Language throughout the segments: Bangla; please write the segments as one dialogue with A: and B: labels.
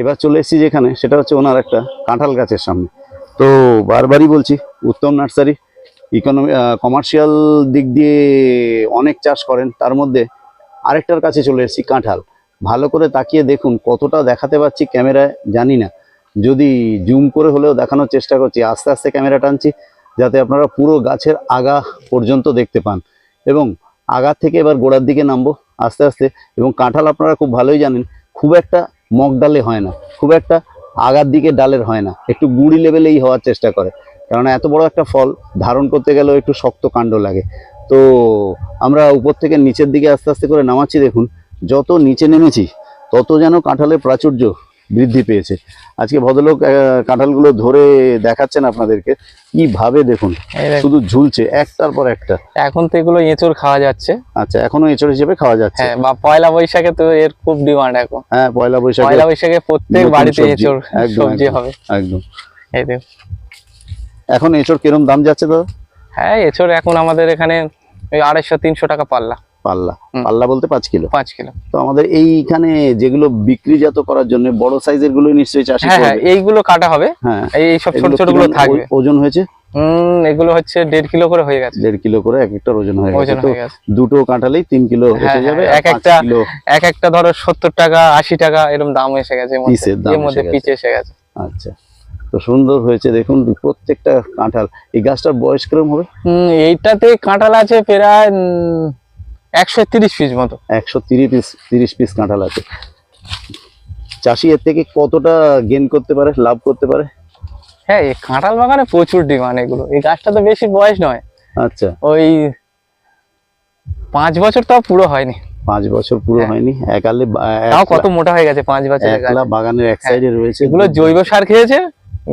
A: এবার চলে এসেছি যেখানে, সেটা হচ্ছে ওনার একটা কাঁঠাল গাছের সামনে। তো বারবারই বলছি, উত্তম নার্সারি ইকোনমি কমার্শিয়াল দিক দিয়ে অনেক চাষ করেন, তার মধ্যে আরেকটার কাছে চলে এসেছি কাঁঠাল। ভালো করে তাকিয়ে দেখুন, কতটা দেখাতে পাচ্ছি ক্যামেরায়, জানি না। যদি জুম করে হলেও দেখানোর চেষ্টা করছি, আস্তে আস্তে ক্যামেরা টানছি, যাতে আপনারা পুরো গাছের আগা পর্যন্ত দেখতে পান। এবং আগা থেকে এবার গোড়ার দিকে নামবো আস্তে আস্তে। এবং কাঁঠাল আপনারা খুব ভালোই জানেন, খুব একটা মগ ডালে হয় না। খুব একটা আগার দিকে ডালের হয় না। একটু গুঁড়ি লেভেলেই হওয়ার চেষ্টা করে। কেননা এত বড় একটা ফল ধারণ করতে গেলেও একটু শক্ত কাণ্ড লাগে। তো আমরা উপর থেকে নিচের দিকে আস্তে আস্তে করে নামাচ্ছি দেখুন। যত নিচে নেমেছি, তত যেন কাঁঠালের প্রাচুর্য বৃদ্ধি পেয়েছে। আজকে ভদ্রলোক কাঁঠালগুলো ধরে দেখাচ্ছেন আপনাদেরকে। কীভাবে দেখুন শুধু ঝুলছে একটার পর একটা।
B: এখন তো এগুলো এঁচড় খাওয়া যাচ্ছে।
A: আচ্ছা এখনও এঁচড় হিসেবে খাওয়া যাচ্ছে।
B: হ্যাঁ বা পয়লা বৈশাখে তো এর খুব ডিমান্ড এখন।
A: হ্যাঁ পয়লা বৈশাখে
B: পয়লা বৈশাখে প্রত্যেক বাড়িতে এঁচড় সবজি হবে।
A: একদম।
B: এই দেখ
A: এখন এঁচড় কিরম দাম যাচ্ছে দাদা?
B: হ্যাঁ এঁচড় এখন আমাদের এখানে ওই আড়াইশো তিনশো টাকা পাল্লা।
A: পাল্লা। পাল্লা বলতে পাঁচ কিলো।
B: পাঁচ কিলো।
A: তো আমাদের এইখানে যেগুলো বিক্রিজাত করার জন্য বড় সাইজেরগুলো নিশ্চয়ই চাষ
B: হ্যাঁ হ্যাঁ এইগুলো কাটা হবে।
A: হ্যাঁ
B: এই সব ছোট
A: ছোটগুলো
B: থাকবে।
A: ওজন হয়েছে?
B: হম এগুলো হচ্ছে দেড় কিলো করে হয়ে গেছে।
A: দেড় কিলো করে এক একটা ওজন হয়ে গেছে। দুটো কাঁঠালেই তিন কিলো
B: হ্যাঁ,
A: এসে যাবে
B: এক একটা এক একটা ধরো সত্তর টাকা আশি টাকা এরকম দাম এসে গেছে এর মধ্যে।
A: দাম
B: এর মধ্যে
A: এসে গেছে।
B: পিচে এসে গেছে।
A: আচ্ছা তো সুন্দর হয়েছে। দেখুন প্রত্যেকটা কাঁঠাল। এই গাছটার বয়স কিরম হবে?
B: হম এইটাতে কাঁঠাল আছে প্রায় একশো তিরিশ পিস মতো।
A: একশো তিরিশ পিস তিরিশ পিস কাঁঠাল আছে। চাষি এর থেকে কতটা গেন করতে পারে লাভ করতে পারে?
B: হ্যাঁ এই কাঁঠাল বাগানে প্রচুর ডিমান্ড এগুলো। এই গাছটা তো বেশি বয়স নয়।
A: আচ্ছা।
B: ওই পাঁচ বছর তাও পুরো হয়নি।
A: পাঁচ বছর পুরো
B: হ্যাঁ।
A: হয়নি। একালে
B: তাও কত মোটা হয়ে গেছে পাঁচ বছরের গাছ।
A: একলা বাগানের এক
B: হ্যাঁ।
A: সাইডে রয়েছে।
B: এগুলো জৈব সার খেয়েছে।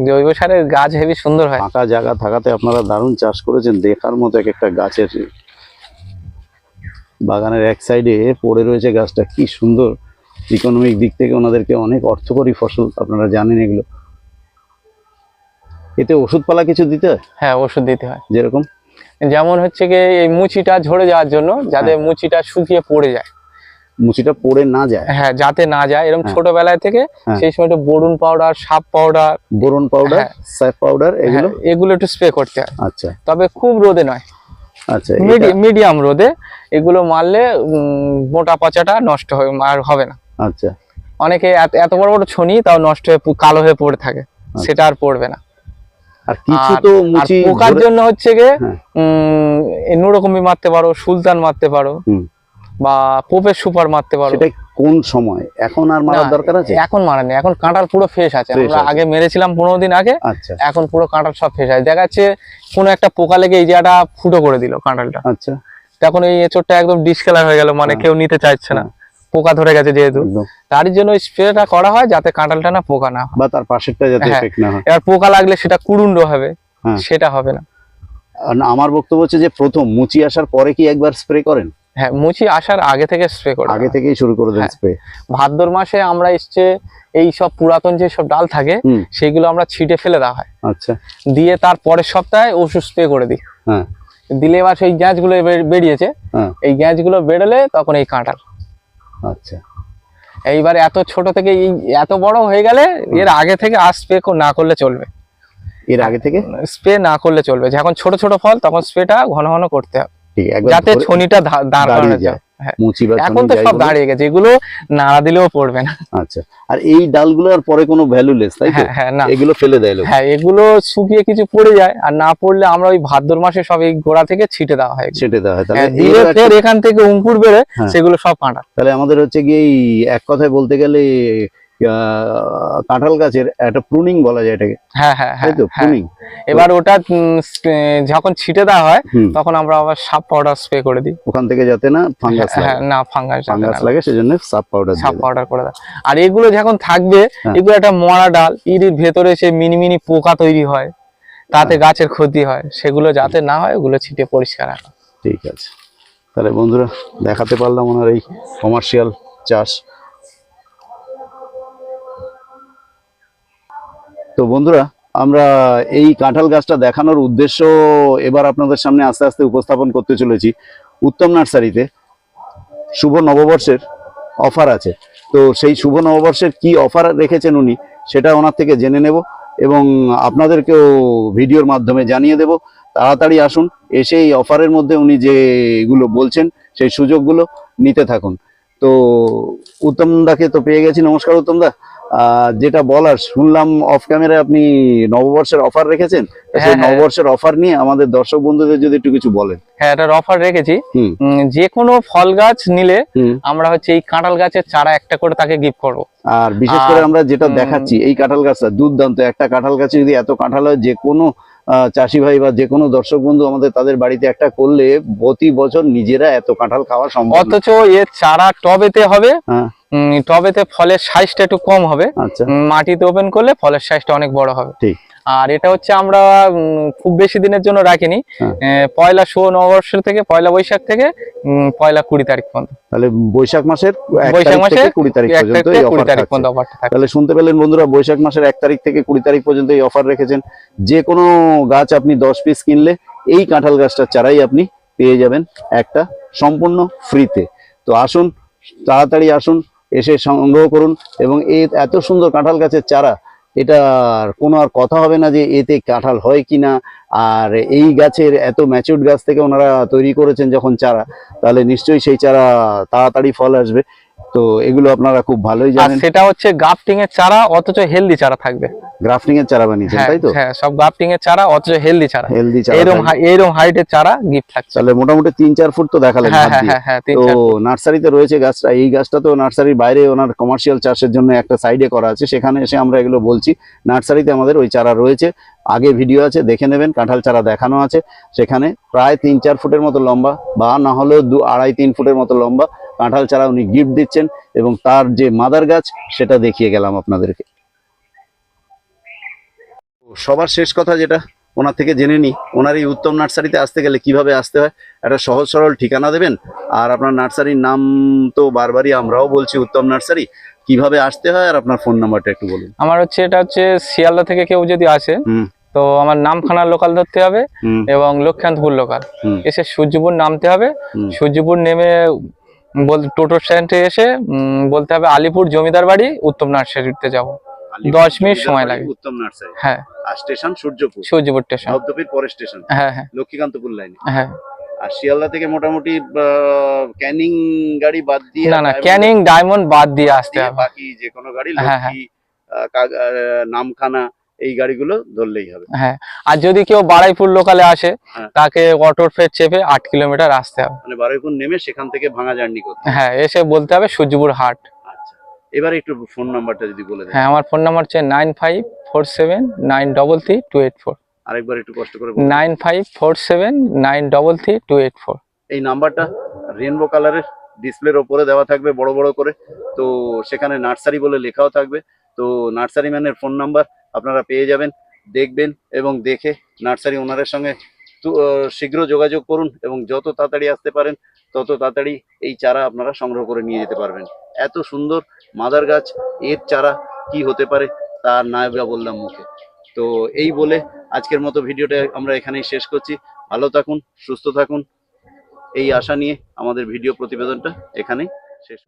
B: জৈব সারের গাছ হেবি সুন্দর হয়।
A: ফাঁকা জায়গা থাকাতে আপনারা দারুণ চাষ করেছেন। দেখার মতো এক একটা গাছের বাগানের এক সাইডে পড়ে রয়েছে গাছটা কি সুন্দর। ইকোনমিক দিক থেকে ওনাদেরকে অনেক অর্থকরী ফসল আপনারা জানেন এগুলো। এতে ওষুধপালা কিছু দিতে হয়?
B: হ্যাঁ ওষুধ দিতে হয়।
A: যেরকম?
B: যেমন হচ্ছে কি এই মুচিটা ঝরে যাওয়ার জন্য যাতে
A: হ্যাঁ।
B: মুচিটা শুকিয়ে পড়ে যায়।
A: মুচিটা পড়ে না যায়?
B: হ্যাঁ যাতে না যায়। এরকম
A: হ্যাঁ।
B: ছোটবেলায় থেকে
A: হ্যাঁ।
B: সেই সময় একটু বরুণ পাউডার সাপ পাউডার
A: বোরন পাউডার। স্যাপ পাউডার এগুলো?
B: এগুলো একটু স্প্রে করতে হয়।
A: আচ্ছা।
B: তবে খুব রোদে নয়।
A: আচ্ছা
B: মিডিয়াম রোদে এগুলো মারলে মোটা পচাটা নষ্ট হয়ে আর হবে না।
A: আচ্ছা।
B: অনেকে এত- বড় বড় ছনি তাও নষ্ট হয়ে কালো হয়ে পড়ে থাকে। সেটা আর পড়বে না।
A: আর কিছু তো মুচি
B: পোকার জন্য হচ্ছে গিয়ে
A: হ্যাঁ।
B: নুরকমি মারতে পারো সুলতান মারতে পারো বা পোপের সুপার মারতে পারো।
A: কোন সময়? এখন আর মারার দরকার আছে?
B: এখন মারা নেই এখন কাঁটাল পুরো ফ্রেশ আছে। আমরা আগে মেরেছিলাম পনেরো দিন আগে
A: আচ্ছা।
B: এখন পুরো কাঁটাল সব ফ্রেশ আছে। দেখা যাচ্ছে কোনো একটা পোকা লেগে এই জায়গাটা ফুটো করে দিল কাঁটালটা।
A: আচ্ছা।
B: তখন এই এঁচড়টা একদম ডিসকালার হয়ে গেল মানে
A: হ্যাঁ।
B: কেউ নিতে চাইছে না। পোকা ধরে গেছে যেহেতু। তার জন্য স্প্রেটা করা হয় যাতে কাঁটালটা না পোকা না
A: বা তার পাশেরটা যাতে
B: হ্যাঁ।
A: এফেক্ট না হয়।
B: এবার পোকা লাগলে সেটা কুড়ুন্ড হবে
A: হ্যাঁ।
B: সেটা হবে না।
A: আর না, আমার বক্তব্য হচ্ছে যে প্রথম মুচি আসার পরে কি একবার স্প্রে করেন?
B: হ্যাঁ মুচি আসার আগে থেকে স্প্রে করে
A: আগে থেকেই শুরু করে দেন
B: হ্যাঁ।
A: স্প্রে
B: ভাদ্র মাসে আমরা এসছে এই সব পুরাতন যে সব ডাল থাকে সেগুলো আমরা ছিটে ফেলে দেওয়া হয়।
A: আচ্ছা।
B: দিয়ে তার পরের সপ্তাহে ওষুধ স্প্রে করে দিই।
A: হ্যাঁ।
B: দিলে এবার সেই গ্যাঁজগুলো এবার বেরিয়েছে।
A: হ্যাঁ।
B: এই গ্যাঁজগুলো বেরোলে তখন এই কাঁটাল।
A: আচ্ছা।
B: এইবার এত ছোট থেকে এই এত বড় হয়ে গেলে এর আগে থেকে আর স্প্রে না করলে চলবে।
A: এর আগে থেকে?
B: স্প্রে না করলে চলবে। যখন ছোট ছোট ফল তখন স্প্রেটা ঘন ঘন করতে হবে। যাতে ছনিটা
A: দাঁড়িয়ে
B: যায়।
A: যায়।
B: হ্যাঁ। এখন তো সব দাঁড়িয়ে গেছে এগুলো নাড়া দিলেও পড়বে না।
A: আচ্ছা আর এই ডালগুলো আর পরে কোনো ভ্যালুলেস তাই তো?
B: হ্যাঁ হ্যাঁ
A: এগুলো ফেলে দেয়
B: হ্যাঁ এগুলো শুকিয়ে কিছু পড়ে যায় আর না পড়লে আমরা ওই ভাদ্র মাসে সব এই গোড়া থেকে ছিটে দেওয়া হয়
A: ছেটে দেওয়া হয় তাহলে
B: ফের এখান থেকে অঙ্কুর বেড়ে। সেগুলো সব কাঁটা।
A: তাহলে আমাদের হচ্ছে গিয়ে এক কথায় বলতে গেলে কাঁঠাল গাছের একটা প্রুনিং বলা যায় এটাকে।
B: হ্যাঁ হ্যাঁ হ্যাঁ
A: তো?
B: হ্যাঁ।
A: প্রুনিং
B: এবার ওটা যখন ছিটে দেওয়া হয় তখন আমরা আবার সাপ পাউডার স্প্রে করে দিই।
A: ওখান থেকে যাতে না ফাঙ্গাস
B: হ্যাঁ না ফাঙ্গাস
A: ফাঙ্গাস লাগে সেজন্য সাপ পাউডার
B: সাপ পাউডার করে দেয়। আর এগুলো যখন থাকবে
A: হ্যাঁ।
B: এগুলো একটা মরা ডাল এর ভেতরে সে মিনি মিনি পোকা তৈরি হয় তাতে। গাছের ক্ষতি হয় সেগুলো যাতে না হয় ওগুলো ছিটে পরিষ্কার রাখা
A: ঠিক আছে। তাহলে বন্ধুরা দেখাতে পারলাম ওনার এই কমার্শিয়াল চাষ। তো বন্ধুরা আমরা এই কাঁঠাল গাছটা দেখানোর উদ্দেশ্য এবার আপনাদের সামনে আস্তে আস্তে উপস্থাপন করতে চলেছি উত্তম নার্সারিতে। শুভ নববর্ষের অফার আছে। তো সেই শুভ নববর্ষের কি অফার রেখেছেন উনি সেটা ওনার থেকে জেনে নেব এবং আপনাদেরকেও ভিডিওর মাধ্যমে জানিয়ে দেব। তাড়াতাড়ি আসুন এসে এই অফারের মধ্যে উনি যেগুলো বলছেন সেই সুযোগগুলো নিতে থাকুন। তো উত্তম দাকে তো পেয়ে গেছি। নমস্কার উত্তম দা। আহ, যেটা বলার শুনলাম অফ ক্যামেরায় আপনি নববর্ষের অফার রেখেছেন। সেই
B: হ্যাঁ, হ্যাঁ।
A: নববর্ষের অফার নিয়ে আমাদের দর্শক বন্ধুদের যদি একটু কিছু বলেন।
B: হ্যাঁ এটার অফার রেখেছি। যে কোনো ফল গাছ নিলে আমরা হচ্ছে এই কাঁঠাল গাছের চারা একটা করে তাকে গিফট করব।
A: আর বিশেষ করে আমরা যেটা দেখাচ্ছি এই কাঁঠাল গাছটা দুর্দান্ত। একটা কাঁঠাল গাছে যদি এত কাঁঠাল হয় যে কোনো চাষি ভাই বা যে কোনো দর্শক বন্ধু আমাদের তাদের বাড়িতে একটা করলে প্রতি বছর নিজেরা এত কাঁঠাল খাওয়া সম্ভব
B: অথচ এর চারা টবেতে হবে
A: হ্যাঁ।
B: টবেতে ফলের সাইজটা একটু কম হবে
A: আচ্ছা
B: মাটিতে ওপেন করলে ফলের সাইজটা অনেক বড় হবে
A: ঠিক।
B: আর এটা হচ্ছে আমরা খুব বেশি দিনের জন্য রাখিনি।
A: হ্যাঁ।
B: পয়লা শুভ নববর্ষের থেকে পয়লা বৈশাখ থেকে পয়লা কুড়ি তারিখ পর্যন্ত।
A: তাহলে বৈশাখ মাসের
B: বৈশাখ মাসের
A: থেকে কুড়ি তারিখ পর্যন্ত এই
B: কুড়ি
A: অফার
B: তারিখ পর্যন্ত অফারটা থাকে
A: তাহলে শুনতে পেলেন বন্ধুরা বৈশাখ মাসের এক তারিখ থেকে কুড়ি তারিখ পর্যন্ত এই অফার রেখেছেন। যে কোনো গাছ আপনি দশ পিস কিনলে এই কাঁঠাল গাছটার চারাই আপনি পেয়ে যাবেন একটা সম্পূর্ণ ফ্রিতে তো আসুন তাড়াতাড়ি আসুন এসে সংগ্রহ করুন এবং এই এত সুন্দর কাঁঠাল গাছের চারা এটা কোনো আর কথা হবে না যে এতে কাঁঠাল হয় কি না আর এই গাছের এত ম্যাচিউরড গাছ থেকে ওনারা তৈরি করেছেন যখন চারা, তাহলে নিশ্চয়ই সেই চারা তাড়াতাড়ি ফল আসবে। তো এগুলো আপনারা খুব ভালোই জানেন।
B: সেটা হচ্ছে গাফটিং এর চারা অথচ হেলদি চারা থাকবে।
A: গ্রাফটিং এর চারা বানিয়েছেন
B: হ্যাঁ
A: তাই তো?
B: হ্যাঁ সব গাফটিং এর চারা অথচ হেলদি চারা।
A: হেলদি চারা।
B: হাই- এইরকম হাইটের চারা গিফট থাকছে।
A: তাহলে মোটামুটি তিন চার ফুট তো দেখালেন
B: হ্যাঁ হ্যাঁ হ্যাঁ হ্যাঁ
A: তো নার্সারিতে রয়েছে গাছটা এই গাছটা তো নার্সারির বাইরে ওনার কমার্শিয়াল চাষের জন্য একটা সাইডে করা আছে সেখানে এসে আমরা এগুলো বলছি। নার্সারিতে আমাদের ওই চারা রয়েছে আগে ভিডিও আছে দেখে নেবেন কাঁঠাল চারা দেখানো আছে। সেখানে প্রায় তিন চার ফুটের মতো লম্বা বা না হলেও দু আড়াই তিন ফুটের মতো লম্বা কাঁঠাল চারা উনি গিফট দিচ্ছেন এবং তার যে মাদার গাছ সেটা দেখিয়ে গেলাম আপনাদেরকে। সবার শেষ কথা যেটা ওনার থেকে জেনে নিই ওনার এই উত্তম নার্সারিতে আসতে গেলে কীভাবে আসতে হয় একটা সহজ সরল ঠিকানা দেবেন? আর আপনার নার্সারির নাম তো বারবারই আমরাও বলছি উত্তম নার্সারি। কীভাবে আসতে হয় আর আপনার ফোন নাম্বারটা একটু বলুন।
B: আমার হচ্ছে এটা হচ্ছে শিয়ালদা থেকে কেউ যদি আসে তো আমার নামখানা লোকাল ধরতে হবে এবং লক্ষ্যান্তপুর লোকাল। এসে সূর্যপুর নামতে হবে। সূর্যপুর নেমে বল টোটো স্ট্যান্ডে এসে বলতে হবে আলিপুর জমিদার বাড়ি উত্তম নার্সারিতে যাব। দশ মিনিট সময় লাগে।
A: উত্তম নার্সারি।
B: হ্যাঁ।
A: আর স্টেশন সূর্যপুর।
B: সূর্যপুর স্টেশন।
A: পরের স্টেশন।
B: হ্যাঁ হ্যাঁ।
A: লক্ষ্মীকান্তপুর লাইনে
B: হ্যাঁ।
A: আর শিয়ালদা থেকে মোটামুটি ক্যানিং গাড়ি বাদ দিয়ে
B: না না ক্যানিং ডায়মন্ড বাদ দিয়ে আসতে হবে।
A: বাকি যে কোনো গাড়ি
B: হ্যাঁ, হ্যাঁ।
A: লক্ষ্মী নামখানা এই গাড়িগুলো ধরলেই হবে।
B: হ্যাঁ আর যদি কেউ বাড়াইপুর লোকালে আসে
A: হ্যাঁ।
B: তাকে অটোর ফের চেপে আট কিলোমিটার আসতে হবে।
A: মানে বারুইপুর নেমে সেখান থেকে ভাঙা জার্নি করতে
B: হ্যাঁ এসে বলতে হবে সূর্যপুর হাট।
A: আচ্ছা এবারে একটু ফোন নাম্বারটা যদি বলে দেন।
B: হ্যাঁ আমার ফোন নাম্বার হচ্ছে nine five four seven nine double three two eight four
A: আরেকবার একটু কষ্ট করে
B: nine five four seven nine double three two eight four
A: এই নাম্বারটা রেনবো কালারের ডিসপ্লের ওপরে দেওয়া থাকবে বড় বড় করে। তো সেখানে নার্সারি বলে লেখাও থাকবে। তো নার্সারি ম্যানের ফোন নাম্বার আপনারা পেয়ে যাবেন, দেখবেন এবং দেখে নার্সারি ওনারের সঙ্গে শীঘ্র যোগাযোগ করুন এবং যত তাড়াতাড়ি আসতে পারেন, তত তাড়াতাড়ি এই চারা আপনারা সংগ্রহ করে নিয়ে যেতে পারবেন। এত সুন্দর মাদার গাছ, এর চারা কি হতে পারে তা না বা বললাম মুখে। তো এই বলে আজকের মতো ভিডিওটা আমরা এখানেই শেষ করছি। ভালো থাকুন, সুস্থ থাকুন। এই আশা নিয়ে আমাদের ভিডিও প্রতিবেদনটা এখানেই শেষ।